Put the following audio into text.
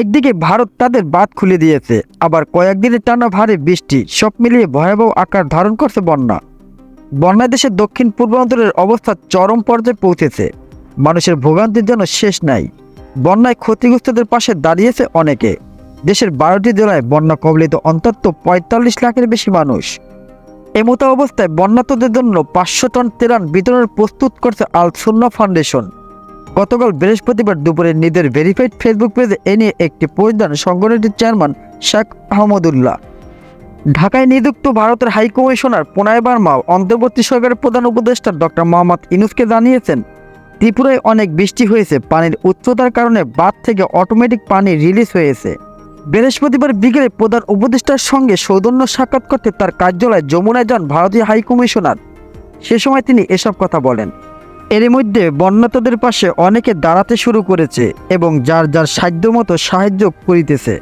একদিকে ভারত তাদের বাঁধ খুলে দিয়েছে, আবার কয়েকদিনের টানা ভারী বৃষ্টি, সব মিলিয়ে ভয়াবহ আকার ধারণ করছে বন্যা। বন্যায় দেশের দক্ষিণ পূর্বাঞ্চলের অবস্থা চরম পর্যায়ে পৌঁছেছে। মানুষের ভোগান্তির জন্য শেষ নাই। বন্যায় ক্ষতিগ্রস্তদের পাশে দাঁড়িয়েছে অনেকে। দেশের বারোটি জেলায় বন্যা কবলিত অন্তত পঁয়তাল্লিশ লাখের বেশি মানুষ। এমতো অবস্থায় বন্যাতদের জন্য পাঁচশো টন তেরান বিতরণের প্রস্তুত করছে আল সুন্না ফাউন্ডেশন। গতকাল বৃহস্পতিবার দুপুরে নিজের ভেরিফাইড ফেসবুক পেজে এ নিয়ে একটি পোস্ট দেন সংগঠনটির চেয়ারম্যান শেখ আহমদুল্লাহ ঢাকায় নিযুক্ত ভারতের হাইকমিশনার প্রণয় বার্মা অন্তর্বর্তী সরকারের প্রধান উপদেষ্টা ডক্টর মোহাম্মদ ইনুসকে জানিয়েছেন, ত্রিপুরায় অনেক বৃষ্টি হয়েছে, পানির উচ্চতার কারণে বাঁধ থেকে অটোমেটিক পানি রিলিজ হয়েছে। বৃহস্পতিবার বিকেলে প্রধান উপদেষ্টার সঙ্গে সৌজন্য সাক্ষাৎ করতে তার কার্যালয়ে যমুনায় যান ভারতীয় হাইকমিশনার সে সময় তিনি এসব কথা বলেন। এর মধ্যে বন্যাতদের পাশে অনেকে দাঁড়াতে শুরু করেছে এবং যার যার সাধ্য মতো সাহায্য করিতেছে।